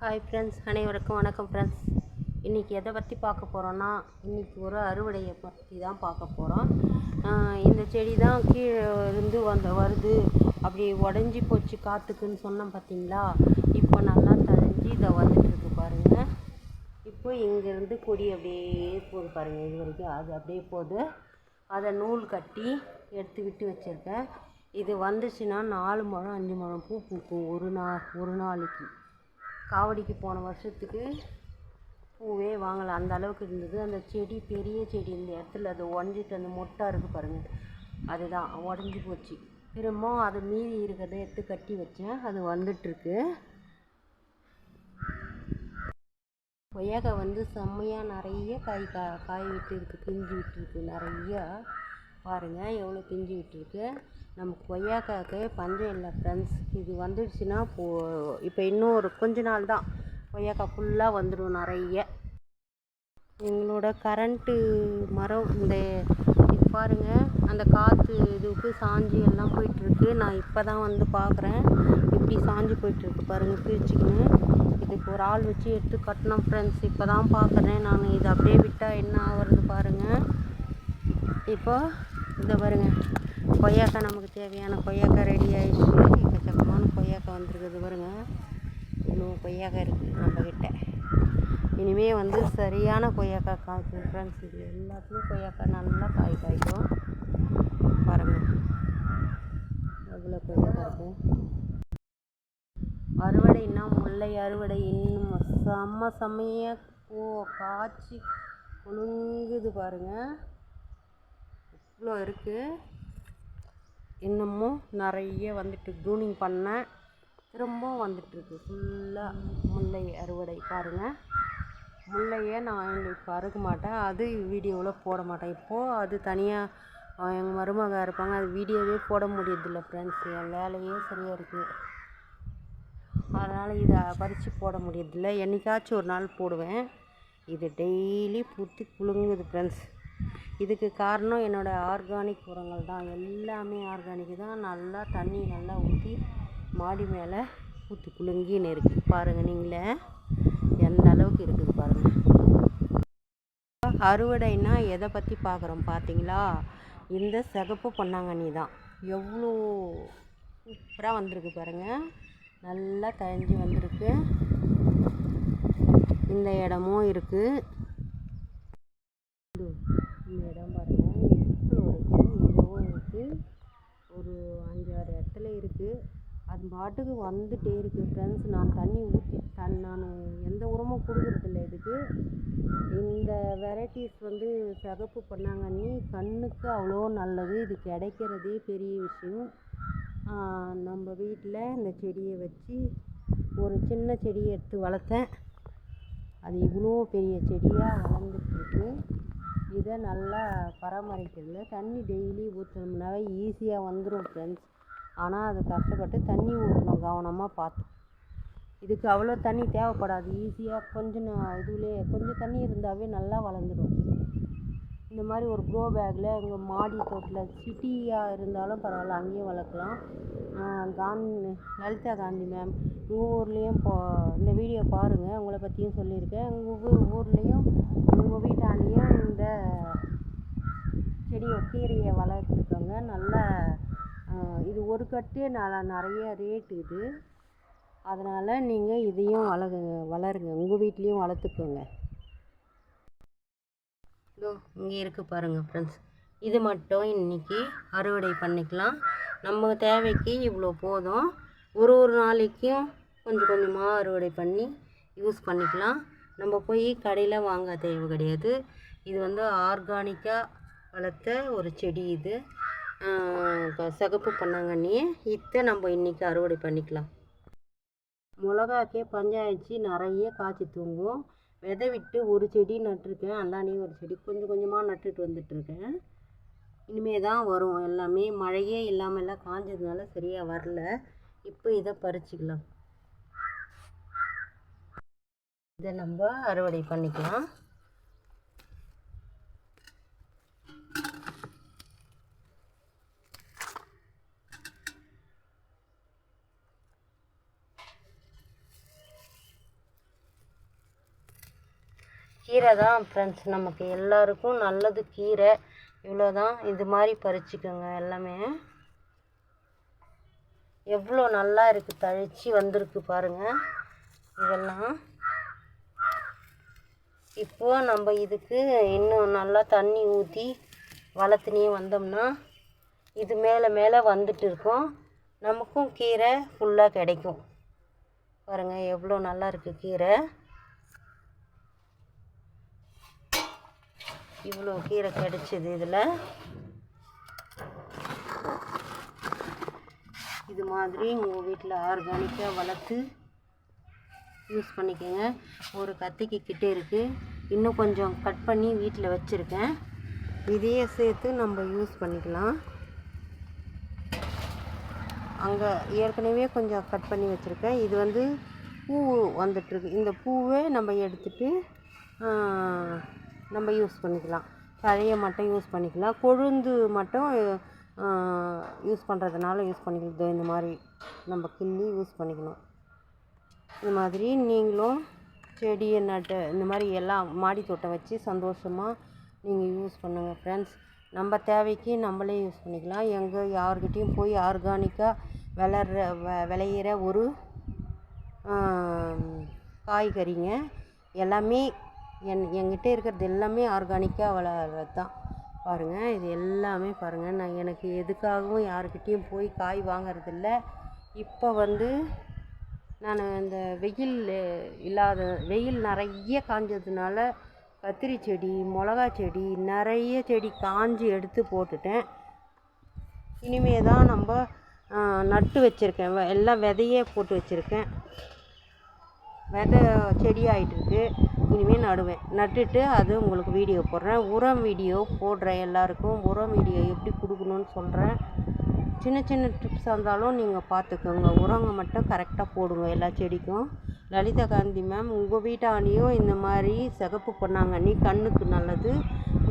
Hi friends அனைவருக்கும் வணக்கம் friends இன்றைக்கி எதை பற்றி பார்க்க போகிறோன்னா இன்றைக்கி ஒரு அறுவடையை பற்றி தான் பார்க்க போகிறோம் இந்த செடி தான் கீழே இருந்து வந்த வருது. அப்படி உடஞ்சி போச்சு காற்றுக்குன்னு சொன்னோம் பார்த்தீங்களா இப்போ நல்லா தழைஞ்சி இதை வந்துட்டுருக்கு பாருங்கள் இப்போ இங்கேருந்து கொடி அப்படியே போகுது பாருங்கள் இது வரைக்கும் அது அப்படியே போகுது. அதை நூல் கட்டி எடுத்து விட்டு வச்சுருக்கேன். இது வந்துச்சுன்னா நாலு முழம் அஞ்சு முழம் பூ பூக்கும் ஒரு நாள் ஒரு நாளைக்கு. காவடிக்கு போன வருஷத்துக்கு பூவே வாங்கலை. அந்த அளவுக்கு இருந்தது. அந்த செடி பெரிய செடி இந்த இடத்துல அது உடஞ்சிட்டு அந்த மொட்டை இருக்குது பாருங்கள் அதுதான். உடஞ்சி போச்சு. திரும்பவும் அது மீதி இருக்கிறத எடுத்து கட்டி வச்சேன். அது வந்துட்டுருக்கு. கொய்யாக்காய் வந்து செம்மையாக நிறைய காய் கா காய் விட்டுருக்கு. பிஞ்சு விட்டுருக்கு நிறையா. பாருங்கள் எவ்வளோ பிஞ்சு விட்டுருக்கு. நம்ம கொய்யாக்காய்க்கு பஞ்சம் இல்லை ஃப்ரெண்ட்ஸ் இது வந்துடுச்சுன்னா போ இப்போ இன்னும் ஒரு கொஞ்ச நாள் தான். கொய்யாக்காய் ஃபுல்லாக வந்துடும் நிறைய. எங்களோட கரண்ட்டு மரம் இந்த இது பாருங்கள் அந்த காற்று இதுக்கு சாஞ்சி எல்லாம் போயிட்டுருக்கு. நான் இப்போ தான் வந்து பார்க்குறேன் இப்படி சாஞ்சு போயிட்டுருக்கு பாருங்கள் பிரிச்சுக்கின்னு. இதுக்கு ஒரு ஆள் வச்சு எடுத்து கட்டினோம் ஃப்ரெண்ட்ஸ் இப்போ தான் பார்க்குறேன் நான். இதை அப்படியே விட்டால் என்ன ஆகுறது பாருங்கள் இப்போ இதை பாருங்கள் கொய்யாக்காய் நமக்கு தேவையான கொய்யாக்காய் ரெடி ஆகிடுச்சு எக்கச்சக்கமான கொய்யாக்காய் வந்துருக்குது பாருங்கள் இன்னும் கொய்யாக்காய் இருக்குது நம்மக்கிட்ட இனிமேல் வந்து சரியான கொய்யாக்காய் காய்க்கும் ஃப்ரெண்ட்ஸ் இது எல்லாத்துலேயும் கொய்யாக்காய் நல்லா காய் காய்க்கும். பாருங்கள் அவ்வளோ கொய்யாக்காய் இருக்கும் இன்னும் முல்லை அறுவடை இன்னும் செம்ம செம்மையாக பூ காய்ச்சி குலுங்குது பாருங்கள் இவ்வளோ இருக்குது இன்னமும் நிறைய வந்துட்டு க்ரூனிங் பண்ணேன் திரும்பவும் வந்துட்டுருக்கு ஃபுல்லாக முல்லை அறுவடை பாருங்கள் முல்லையே நான் இப்போ அறுக்க மாட்டேன். அது வீடியோவில் போட மாட்டேன். இப்போது அது தனியாக எங்கள் மருமக இருப்பாங்க. அது வீடியோவே போட முடியறதில்ல ஃப்ரெண்ட்ஸ் என் வேலையே சரியாக இருக்குது அதனால் இதை பறித்து போட முடியறதில்ல. என்னைக்காச்சும் ஒரு நாள் போடுவேன். இது டெய்லி பூத்து குலுங்குது ஃப்ரெண்ட்ஸ் இதுக்கு காரணம் என்னோடய ஆர்கானிக் உரங்கள் தான். எல்லாமே ஆர்கானிக் தான். நல்லா தண்ணி நல்லா ஊற்றி மாடி மேலே பூத்து குலுங்கின்னு இருக்குது பாருங்கள் நீங்களே. எந்த அளவுக்கு இருக்குது பாருங்கள் அறுவடைனா எதை பற்றி பார்க்குறோம் பார்த்தீங்களா இந்த சிகப்பு பொன்னாங்கண்ணி தான். எவ்வளோ சூப்பராக வந்திருக்கு பாருங்கள் நல்லா தழிஞ்சு வந்திருக்கு. இந்த இடமும் இருக்குது இந்த இடம் பாருங்கள் இவ்வளோ இருக்குது இதுவும் இருக்குது ஒரு அஞ்சாறு இடத்துல இருக்குது அது பாட்டுக்கு வந்துகிட்டே இருக்குது ஃப்ரெண்ட்ஸ் நான் தண்ணி ஊற்றி தன் நான் எந்த உரமும் கொடுக்குறதில்ல இதுக்கு. இந்த வெரைட்டிஸ் வந்து சிகப்பு பண்ணாங்கண்ணி கண்ணுக்கு அவ்வளோ நல்லது. இது கிடைக்கிறதே பெரிய விஷயம். நம்ம வீட்டில் இந்த செடியை வச்சு ஒரு சின்ன செடியை எடுத்து வளர்த்தேன். அது இவ்வளோ பெரிய செடியாக வளர்ந்துட்டுருக்கு இதை நல்லா பராமரிக்கிறதுல தண்ணி டெய்லி ஊற்றினோம்னாவே ஈஸியாக வந்துடும் ஃப்ரெண்ட்ஸ் ஆனால் அது கஷ்டப்பட்டு தண்ணி ஊற்றணும் கவனமாக பார்த்து. இதுக்கு அவ்வளோ தண்ணி தேவைப்படாது. ஈஸியாக கொஞ்சம் இதுலேயே கொஞ்சம் தண்ணி இருந்தாவே நல்லா வளர்ந்துடும் இந்த மாதிரி ஒரு க்ரோ பேக்கில் எங்கள் மாடி தோட்டத்தில் சிட்டியாக இருந்தாலும் பரவாயில்ல அங்கேயும் வளர்க்கலாம். காந்தி லலிதா காந்தி மேம் உங்கள் ஊர்லேயும் போ இந்த வீடியோ பாருங்கள் உங்களை பற்றியும் சொல்லியிருக்கேன். உங்கள் ஊர்லேயும் உங்கள் வீட்டாண்டையும் இந்த செடியை கீரையை வளர்த்துக்கோங்க. நல்லா இது ஒரு கட்டு நல்லா நிறைய ரேட் இது. அதனால் நீங்கள் இதையும் வளருங்க வளருங்க. உங்கள் வீட்லேயும் வளர்த்துக்கோங்க. இதோ இங்கே இருக்குது பாருங்கள் ஃப்ரெண்ட்ஸ் இது மட்டும் இன்றைக்கி அறுவடை பண்ணிக்கலாம். நம்ம தேவைக்கு இவ்வளோ போதும். ஒரு ஒரு நாளைக்கும் கொஞ்சம் கொஞ்சமாக அறுவடை பண்ணி யூஸ் பண்ணிக்கலாம். நம்ம போய் கடையில் வாங்க தேவை கிடையாது. இது வந்து ஆர்கானிக்காக வளர்த்த ஒரு செடி இது. சிகப்பு பண்ணாங்கண்ணி இத்தை நம்ம இன்றைக்கி அறுவடை பண்ணிக்கலாம். மிளகாக்கே பஞ்சாயிடுச்சு நிறைய காய்ச்சி தூங்கும் விதை விட்டு ஒரு செடி நட்டிருக்கேன். அந்தாண்டி ஒரு செடி கொஞ்சம் கொஞ்சமாக நட்டுட்டு வந்துட்டுருக்கேன். இனிமே தான் வரும். எல்லாமே மழையே இல்லாமல் எல்லாம் காஞ்சதுனால சரியாக வரல. இப்போ இதை பறிச்சிக்கலாம். இதை நம்ம அறுவடை பண்ணிக்கலாம். கீரை தான் ஃப்ரெண்ட்ஸ் நமக்கு எல்லாருக்கும் நல்லது கீரை. இவ்வளோ தான் இது மாதிரி பறிச்சுக்கோங்க எல்லாமே. எவ்வளோ நல்லா இருக்குது தழிச்சு வந்திருக்கு பாருங்கள் இதெல்லாம். இப்போ நம்ம இதுக்கு இன்னும் நல்லா தண்ணி ஊற்றி வளர்த்துனே வந்தோம்னா இது மேலே மேலே வந்துட்டு இருக்கும். நமக்கும் கீரை ஃபுல்லாக கிடைக்கும். பாருங்கள் எவ்வளோ நல்லா இருக்குது கீரை. இவ்வளோ கீரை கிடச்சிது இதில். இது மாதிரி உங்கள் வீட்டில் ஆர்கானிக்காக வளர்த்து யூஸ் பண்ணிக்கோங்க. ஒரு கத்திக்கு கிட்டே இருக்குது இன்னும் கொஞ்சம் கட் பண்ணி வீட்டில் வச்சுருக்கேன். இதையே சேர்த்து நம்ம யூஸ் பண்ணிக்கலாம். அங்கே ஏற்கனவே கொஞ்சம் கட் பண்ணி வச்சுருக்கேன். இது வந்து பூ வந்துட்டுருக்கு. இந்த பூவே நம்ம எடுத்துகிட்டு நம்ம யூஸ் பண்ணிக்கலாம். தழையை மட்டும் யூஸ் பண்ணிக்கலாம். கொழுந்து மட்டும் யூஸ் பண்ணுறதுனால யூஸ் பண்ணிக்கலாம் இந்த மாதிரி நம்ம கிள்ளி யூஸ் பண்ணிக்கணும். இது மாதிரி நீங்களும் செடியை நட்டு இந்த மாதிரி எல்லாம் மாடி தோட்டம் வச்சு சந்தோஷமாக நீங்கள் யூஸ் பண்ணுங்கள் ஃப்ரெண்ட்ஸ் நம்ம தேவைக்கு நம்மளே யூஸ் பண்ணிக்கலாம். எங்கே யார்கிட்டேயும் போய் ஆர்கானிக்காக வளர்ற வ விளையிற ஒரு காய்கறிங்க எல்லாமே என் என்கிட்ட இருக்கிறது எல்லாமே ஆர்கானிக்காக வளர்றது தான் பாருங்கள் இது எல்லாமே பாருங்கள் நான் எனக்கு எதுக்காகவும் யாருக்கிட்டேயும் போய் காய் வாங்கிறதில்ல. இப்போ வந்து நான் இந்த வெயில் இல்லாத வெயில் நிறைய காஞ்சதுனால கத்திரி செடி மிளகா செடி நிறைய செடி காஞ்சி எடுத்து போட்டுட்டேன். இனிமே தான் நம்ம நட்டு வச்சுருக்கேன். எல்லாம் விதையே போட்டு வச்சுருக்கேன். விதை செடி ஆகிட்டுருக்கு இனிமேல் நடுவேன். நட்டுட்டு அது உங்களுக்கு வீடியோ போடுறேன். உரம் வீடியோ போடுறேன் எல்லாருக்கும். உரம் வீடியோ எப்படி கொடுக்கணும்னு சொல்கிறேன் சின்ன சின்ன டிப்ஸாக இருந்தாலும் நீங்கள் பார்த்துக்கோங்க உரங்க மட்டும் கரெக்டாக போடுங்க எல்லா செடிக்கும். லலிதா காந்தி மேம் உங்கள் வீட்டாண்டியும் இந்த மாதிரி சிகப்பு பொன்னாங்கண்ணி கண்ணுக்கு நல்லது.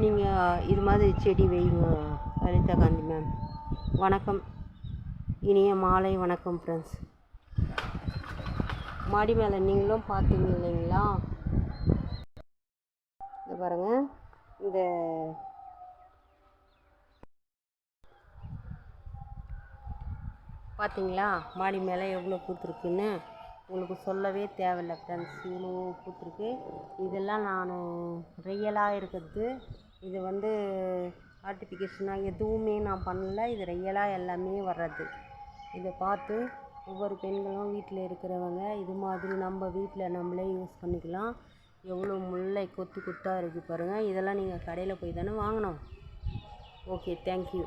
நீங்கள் இது மாதிரி செடி வைங்க லலிதா காந்தி மேம் வணக்கம். இனிய மாலை வணக்கம் ஃப்ரெண்ட்ஸ் மாடி மேலே நீங்களும் பார்த்தீங்க இல்லைங்களா? இது பாருங்கள் இந்த பார்த்தீங்களா மாடி மேலே எவ்வளோ பூத்துருக்குன்னு உங்களுக்கு சொல்லவே தேவையில்ல ஃப்ரெண்ட்ஸ் இவ்வளோ பூத்துருக்கு. இதெல்லாம் நான் ரியலாக இருக்கிறது. இது வந்து ஆர்டிஃபிகேஷனாக எதுவுமே நான் பண்ணல. இது ரியலாக எல்லாமே வர்றது. இதை பார்த்து ஒவ்வொரு பெண்களும் வீட்டில் இருக்கிறவங்க இது மாதிரி நம்ம வீட்டில் நம்மளே யூஸ் பண்ணிக்கலாம். எவ்வளோ முல்லை கொத்து கொத்தாக இருக்குது பாருங்கள் இதெல்லாம் நீங்கள் கடையில் போய் தானே வாங்கினோம் ஓகே தேங்க்யூ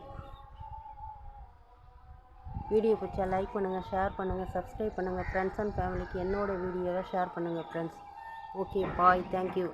வீடியோ பிடிச்சா லைக் பண்ணுங்கள் ஷேர் பண்ணுங்கள் சப்ஸ்கிரைப் பண்ணுங்கள் ஃப்ரெண்ட்ஸ் அண்ட் ஃபேமிலிக்கு என்னோடய வீடியோவை ஷேர் பண்ணுங்கள் ஃப்ரெண்ட்ஸ் ஓகே பாய் தேங்க்யூ